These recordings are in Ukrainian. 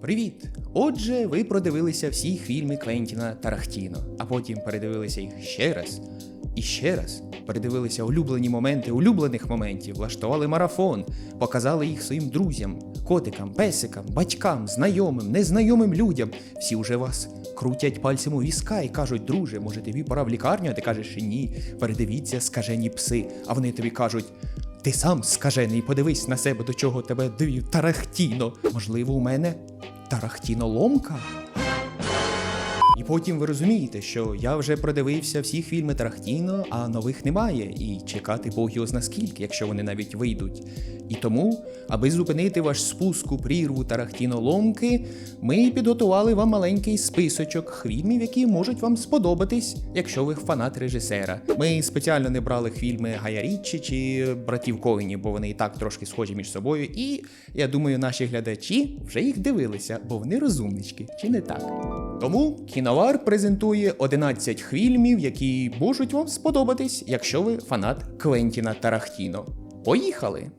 Привіт! Отже, ви продивилися всі фільми Квентіна Тарахтіно, а потім передивилися їх ще раз і ще раз. Передивилися улюблені моменти улюблених моментів, влаштували марафон, показали їх своїм друзям, котикам, песикам, батькам, знайомим, незнайомим людям. Всі вже вас крутять пальцем у візка і кажуть, друже, може тобі пора в лікарню, а ти кажеш ні, передивіться скажені пси. А вони тобі кажуть. Ти сам скажений, подивись на себе, до чого тебе довів Тарахтіно. Можливо, у мене Тарахтіно-ломка? Потім ви розумієте, що я вже продивився всі фільми Тарахтіно, а нових немає, і чекати Бог його зна скільки, якщо вони навіть вийдуть. І тому, аби зупинити ваш спуск у прірву Тарахтіно-ломки, ми підготували вам маленький списочок фільмів, які можуть вам сподобатись, якщо ви фанат режисера. Ми спеціально не брали фільми Гая Річчі чи братів Коїні, бо вони і так трошки схожі між собою. І я думаю, наші глядачі вже їх дивилися, бо вони розумнички, чи не так? Тому кіновар презентує 11 фільмів, які можуть вам сподобатись, якщо ви фанат Квентіна Тарахтіно. Поїхали!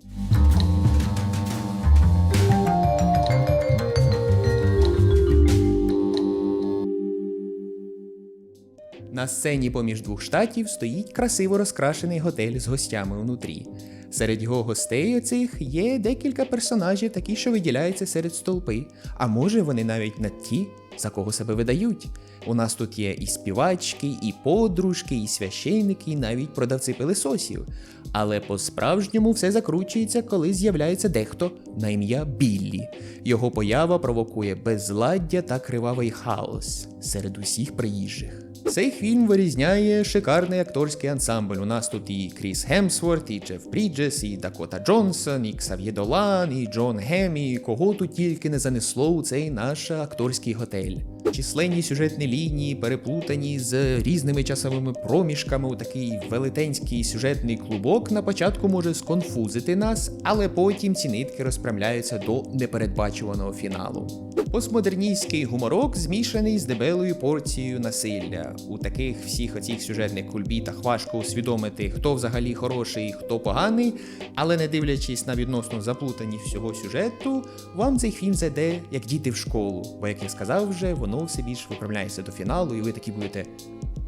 На сцені поміж двох штатів стоїть красиво розкрашений готель з гостями внутрі. Серед його гостей оцих є декілька персонажів, такі, що виділяються серед стовпи, а може вони навіть не ті, за кого себе видають. У нас тут є і співачки, і подружки, і священники, і навіть продавці пилисосів. Але по-справжньому все закручується, коли з'являється дехто на ім'я Біллі. Його поява провокує безладдя та кривавий хаос серед усіх приїжджих. Цей фільм вирізняє шикарний акторський ансамбль. У нас тут і Кріс Хемсворт, і Джеф Бріджес, і Дакота Джонсон, і Ксав'є Долан, і Джон Гем, і кого тут тільки не занесло у цей наш акторський готель. Численні сюжетні лінії переплутані з різними часовими проміжками у такий велетенський сюжетний клубок на початку може сконфузити нас, але потім ці нитки розпрямляються до непередбачуваного фіналу. Постмодерністський гуморок змішаний з дебелою порцією насилля. У таких всіх оцих сюжетних кульбітах важко усвідомити, хто взагалі хороший, хто поганий, але не дивлячись на відносно заплутаність всього сюжету, вам цей фільм зайде як діти в школу. Бо, як я сказав вже, воно все більш виправляється до фіналу, і ви такі будете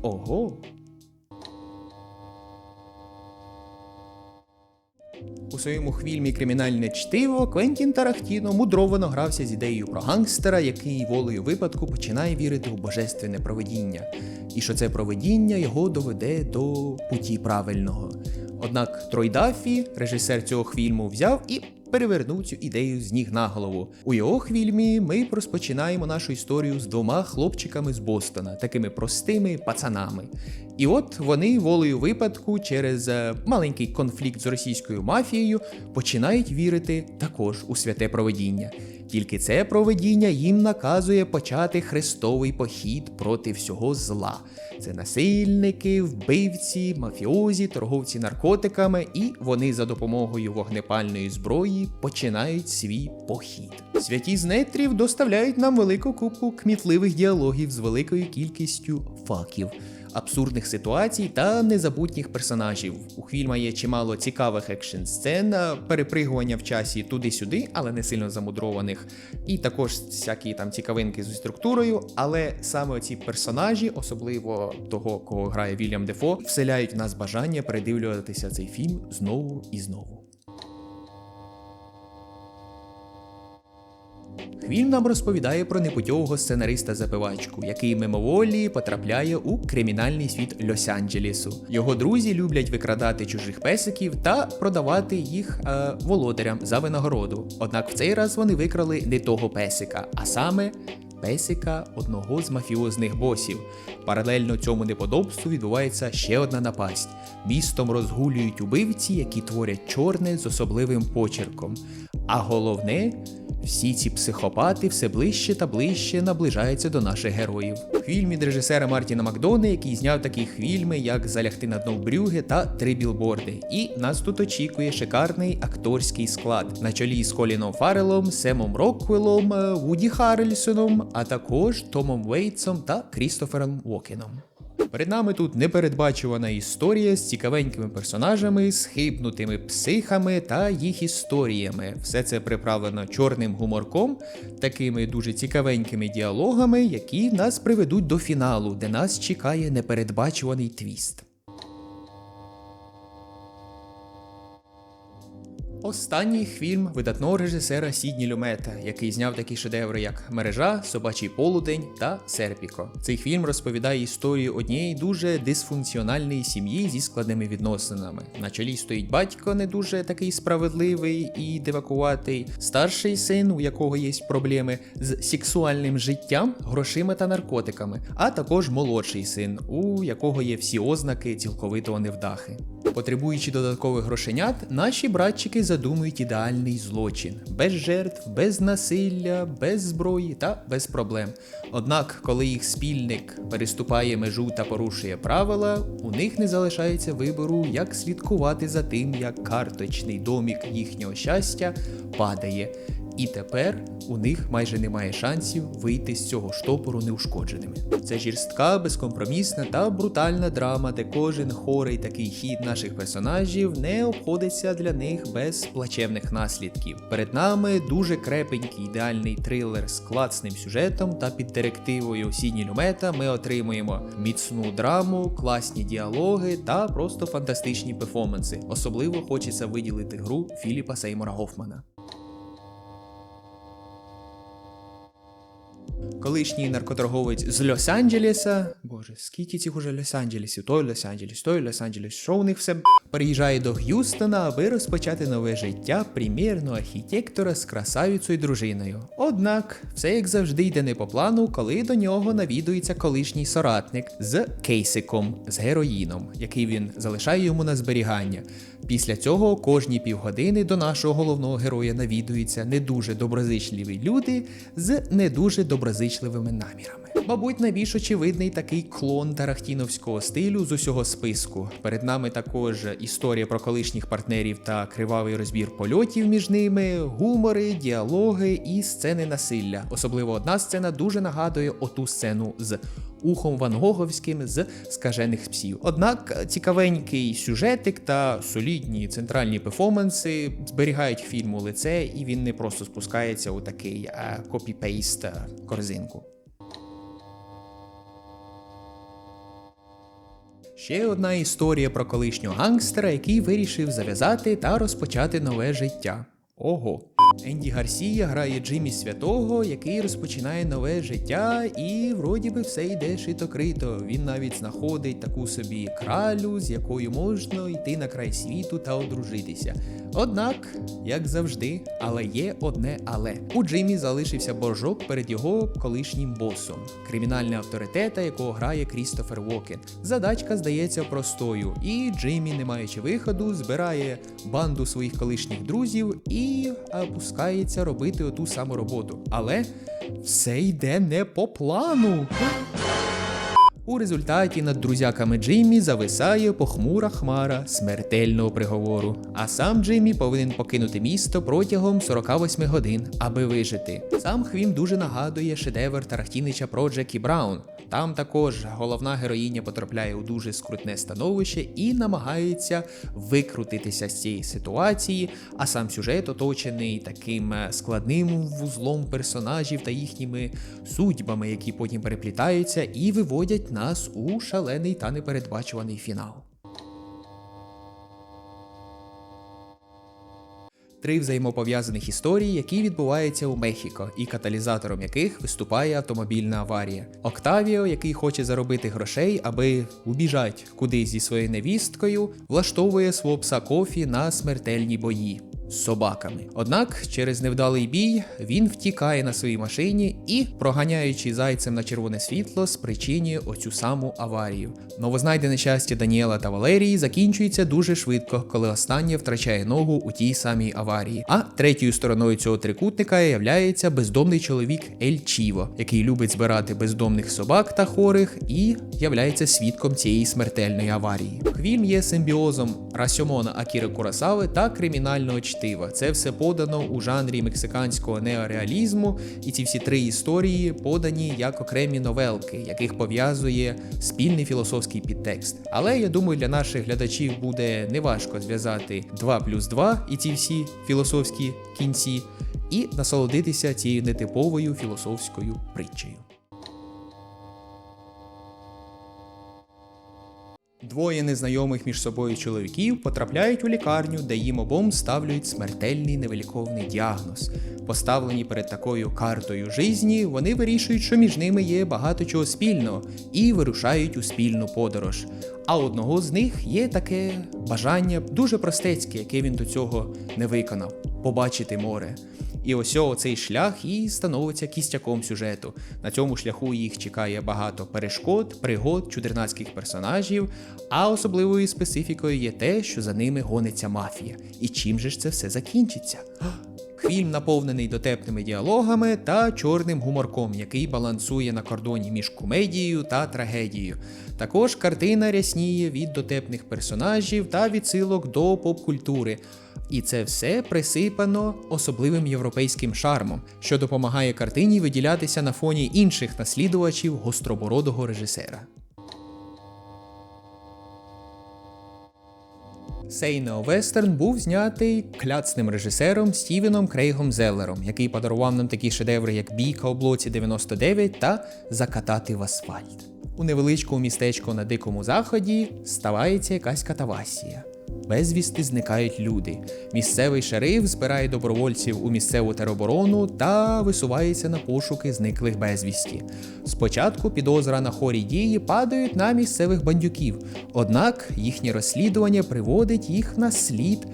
ого. У своєму фільмі Кримінальне чтиво Квентін Тарахтіно мудровано грався з ідеєю про гангстера, який волею випадку починає вірити у божественне провидіння, і що це провидіння його доведе до путі правильного. Однак Трой Даффі, режисер цього фільму, взяв і перевернув цю ідею з ніг на голову. У його фільмі ми розпочинаємо нашу історію з двома хлопчиками з Бостона, такими простими пацанами. І от вони волею випадку через е, маленький конфлікт з російською мафією починають вірити також у святе провидіння. Тільки це провидіння їм наказує почати хрестовий похід проти всього зла. Це насильники, вбивці, мафіозі, торговці наркотиками, і вони за допомогою вогнепальної зброї починають свій похід. Святі з нетрів доставляють нам велику купу кмітливих діалогів з великою кількістю факів абсурдних ситуацій та незабутніх персонажів. У фільма є чимало цікавих екшн сцен, перепригування в часі туди-сюди, але не сильно замудрованих, і також всякі там цікавинки зі структурою. Але саме ці персонажі, особливо того, кого грає Вільям Дефо, вселяють в нас бажання передивлюватися цей фільм знову і знову. Фільм нам розповідає про непутьового сценариста-запивачку, який мимоволі потрапляє у кримінальний світ Лос-Анджелесу. Його друзі люблять викрадати чужих песиків та продавати їх е, володарям за винагороду. Однак в цей раз вони викрали не того песика, а саме. Песика одного з мафіозних босів. Паралельно цьому неподобству відбувається ще одна напасть. Містом розгулюють убивці, які творять чорне з особливим почерком. А головне, всі ці психопати все ближче та ближче наближаються до наших героїв. Фільм від режисера Мартіна Макдона, який зняв такі фільми, як Залягти на дно брюги та Три білборди. І нас тут очікує шикарний акторський склад на чолі з Коліном Фарелом, Семом Роквеллом, е, Вуді Харрельсоном, а також Томом Вейтсом та Крістофером Уокеном. Перед нами тут непередбачувана історія з цікавенькими персонажами, схибнутими психами та їх історіями. Все це приправлено чорним гуморком, такими дуже цікавенькими діалогами, які нас приведуть до фіналу, де нас чекає непередбачуваний твіст. Останній фільм видатного режисера Сідні Люмета, який зняв такі шедеври, як Мережа, Собачий полудень та Серпіко. Цей фільм розповідає історію однієї дуже дисфункціональної сім'ї зі складними відносинами. На чолі стоїть батько, не дуже такий справедливий і дивакуватий, старший син, у якого є проблеми з сексуальним життям, грошима та наркотиками, а також молодший син, у якого є всі ознаки цілковитого невдахи. Потребуючи додаткових грошенят, наші братчики задумують ідеальний злочин без жертв, без насилля, без зброї та без проблем. Однак, коли їх спільник переступає межу та порушує правила, у них не залишається вибору, як слідкувати за тим, як карточний домік їхнього щастя падає. І тепер у них майже немає шансів вийти з цього штопору неушкодженими. Це жорстка, безкомпромісна та брутальна драма, де кожен хорий такий хід наших персонажів не обходиться для них без плачевних наслідків. Перед нами дуже крепенький ідеальний трилер з класним сюжетом та під директивою Сіні Люмета ми отримуємо міцну драму, класні діалоги та просто фантастичні перформанси. Особливо хочеться виділити гру Філіпа Сеймора Гофмана. Колишній наркоторговець з Лос-Анджелеса. Боже, скільки цих уже Лос-Анджелесів? Той Лос-Анджелес, той Лос-Анджелес. Що у них все б***? переїжджає до Г'юстона, аби розпочати нове життя примірного архітектора з красавицею дружиною. Однак, все як завжди йде не по плану, коли до нього навідується колишній соратник з кейсиком, з героїном, який він залишає йому на зберігання. Після цього кожні півгодини до нашого головного героя навідуються не дуже доброзичливі люди з не дуже доброзичливими намірами. Мабуть, найбільш очевидний такий клон тарахтіновського стилю з усього списку. Перед нами також історія про колишніх партнерів та кривавий розбір польотів між ними, гумори, діалоги і сцени насилля. Особливо одна сцена дуже нагадує оту сцену з ухом Ван Гоговським з скажених псів. Однак цікавенький сюжетик та солідні центральні перформанси зберігають фільму лице, і він не просто спускається у такий копі-пейст корзинку. Ще одна історія про колишнього гангстера, який вирішив зав'язати та розпочати нове життя. Ого. Енді Гарсія грає Джиммі Святого, який розпочинає нове життя, і вроді би все йде шито-крито. Він навіть знаходить таку собі кралю, з якою можна йти на край світу та одружитися. Однак, як завжди, але є одне але. У Джиммі залишився боржок перед його колишнім босом, кримінальний авторитета, якого грає Крістофер Уокен. Задачка здається простою, і Джиммі, не маючи виходу, збирає банду своїх колишніх друзів і опускається робити оту саму роботу. Але все йде не по плану. У результаті над друзяками Джиммі зависає похмура хмара смертельного приговору. А сам Джиммі повинен покинути місто протягом 48 годин, аби вижити. Сам Хвім дуже нагадує шедевр Тарахтінича про Джекі Браун. Там також головна героїня потрапляє у дуже скрутне становище і намагається викрутитися з цієї ситуації, а сам сюжет оточений таким складним вузлом персонажів та їхніми судьбами, які потім переплітаються і виводять нас у шалений та непередбачуваний фінал. Три взаємопов'язаних історії, які відбуваються у Мехіко, і каталізатором яких виступає автомобільна аварія. Октавіо, який хоче заробити грошей, аби убіжать кудись зі своєю невісткою, влаштовує свого пса Кофі на смертельні бої собаками. Однак через невдалий бій він втікає на своїй машині і, проганяючи зайцем на червоне світло, спричинює оцю саму аварію. Новознайдене щастя Даніела та Валерії закінчується дуже швидко, коли останнє втрачає ногу у тій самій аварії. А третьою стороною цього трикутника являється бездомний чоловік Ель Чіво, який любить збирати бездомних собак та хворих і являється свідком цієї смертельної аварії. Фільм є симбіозом Расьомона Акіри Курасави та кримінального чтива чтива. Це все подано у жанрі мексиканського неореалізму, і ці всі три історії подані як окремі новелки, яких пов'язує спільний філософський підтекст. Але я думаю, для наших глядачів буде неважко зв'язати 2 плюс 2 і ці всі філософські кінці, і насолодитися цією нетиповою філософською притчею. Двоє незнайомих між собою чоловіків потрапляють у лікарню, де їм обом ставлять смертельний невиліковний діагноз. Поставлені перед такою картою житті, вони вирішують, що між ними є багато чого спільного, і вирушають у спільну подорож. А одного з них є таке бажання дуже простецьке, яке він до цього не виконав побачити море. І ось цей шлях і становиться кістяком сюжету. На цьому шляху їх чекає багато перешкод, пригод, чудернацьких персонажів, а особливою специфікою є те, що за ними гониться мафія. І чим же ж це все закінчиться? Фільм наповнений дотепними діалогами та чорним гуморком, який балансує на кордоні між комедією та трагедією. Також картина рясніє від дотепних персонажів та відсилок до поп-культури. І це все присипано особливим європейським шармом, що допомагає картині виділятися на фоні інших наслідувачів гостробородого режисера. Цей неовестерн був знятий кляцним режисером Стівеном Крейгом Зеллером, який подарував нам такі шедеври, як Бійка у блоці 99 та Закатати в асфальт. У невеличкому містечку на Дикому Заході ставається якась катавасія. Безвісти зникають люди. Місцевий шериф збирає добровольців у місцеву тероборону та висувається на пошуки зниклих безвісті. Спочатку підозра на хорі дії падають на місцевих бандюків, однак їхнє розслідування приводить їх на слід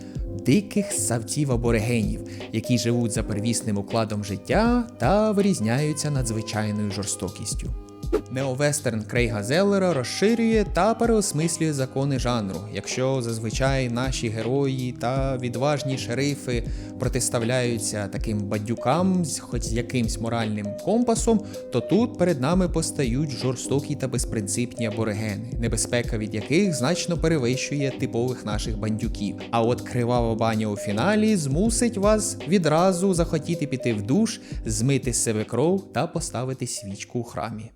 диких савців аборигенів, які живуть за первісним укладом життя та вирізняються надзвичайною жорстокістю. Неовестерн Крейга Зеллера розширює та переосмислює закони жанру. Якщо зазвичай наші герої та відважні шерифи протиставляються таким бадюкам з хоч якимсь моральним компасом, то тут перед нами постають жорстокі та безпринципні аборигени, небезпека від яких значно перевищує типових наших бандюків. А от кривава баня у фіналі змусить вас відразу захотіти піти в душ, змити з себе кров та поставити свічку у храмі.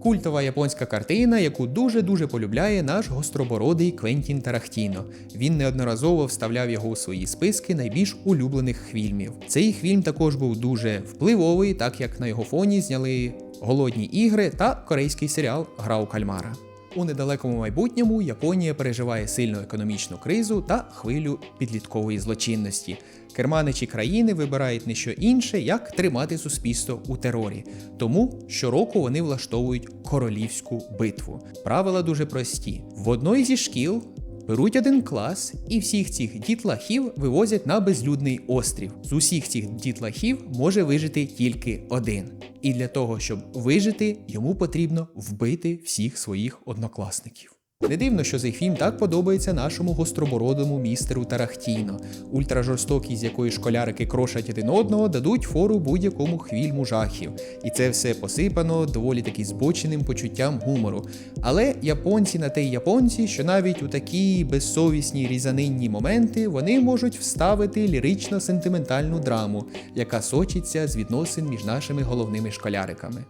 Культова японська картина, яку дуже-дуже полюбляє наш гостробородий Квентін Тарахтіно. Він неодноразово вставляв його у свої списки найбільш улюблених фільмів. Цей фільм також був дуже впливовий, так як на його фоні зняли голодні ігри та корейський серіал Гра у кальмара. У недалекому майбутньому Японія переживає сильну економічну кризу та хвилю підліткової злочинності. Керманичі країни вибирають не що інше, як тримати суспільство у терорі. Тому щороку вони влаштовують королівську битву. Правила дуже прості: в одної зі шкіл Беруть один клас і всіх цих дітлахів вивозять на безлюдний острів. З усіх цих дітлахів може вижити тільки один. І для того, щоб вижити, йому потрібно вбити всіх своїх однокласників. Не дивно, що цей фільм так подобається нашому гостробородому містеру Тарахтіно. Ультражорстокість, з якої школярики крошать один одного, дадуть фору будь-якому хвільму жахів. І це все посипано доволі таки збоченим почуттям гумору. Але японці на те й японці, що навіть у такі безсовісні різанинні моменти вони можуть вставити лірично-сентиментальну драму, яка сочиться з відносин між нашими головними школяриками.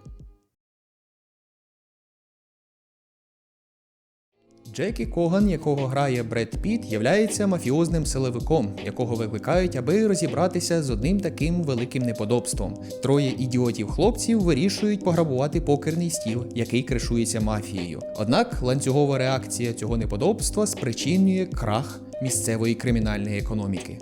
Джекі Коган, якого грає Бред Піт, являється мафіозним силовиком, якого викликають, аби розібратися з одним таким великим неподобством. Троє ідіотів-хлопців вирішують пограбувати покерний стіл, який кришується мафією. Однак ланцюгова реакція цього неподобства спричинює крах місцевої кримінальної економіки.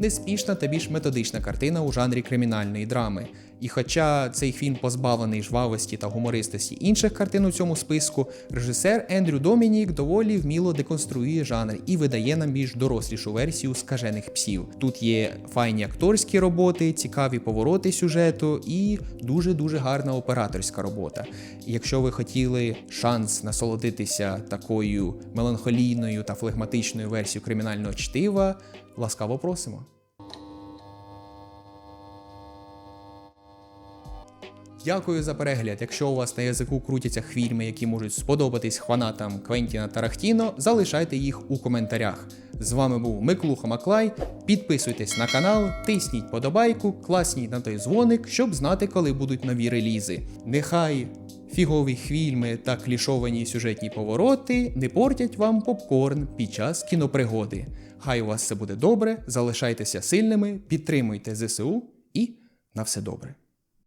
Неспішна та більш методична картина у жанрі кримінальної драми. І хоча цей фільм позбавлений жвавості та гумористості інших картин у цьому списку, режисер Ендрю Домінік доволі вміло деконструює жанр і видає нам більш дорослішу версію скажених псів. Тут є файні акторські роботи, цікаві повороти сюжету і дуже-дуже гарна операторська робота. Якщо ви хотіли шанс насолодитися такою меланхолійною та флегматичною версією кримінального чтива, ласкаво просимо. Дякую за перегляд. Якщо у вас на язику крутяться фільми, які можуть сподобатись фанатам Квентіна Тарахтіно, залишайте їх у коментарях. З вами був Миклуха Маклай. Підписуйтесь на канал, тисніть подобайку, класніть на той дзвоник, щоб знати, коли будуть нові релізи. Нехай фігові хвільми та клішовані сюжетні повороти не портять вам попкорн під час кінопригоди. Хай у вас все буде добре, залишайтеся сильними, підтримуйте ЗСУ і на все добре.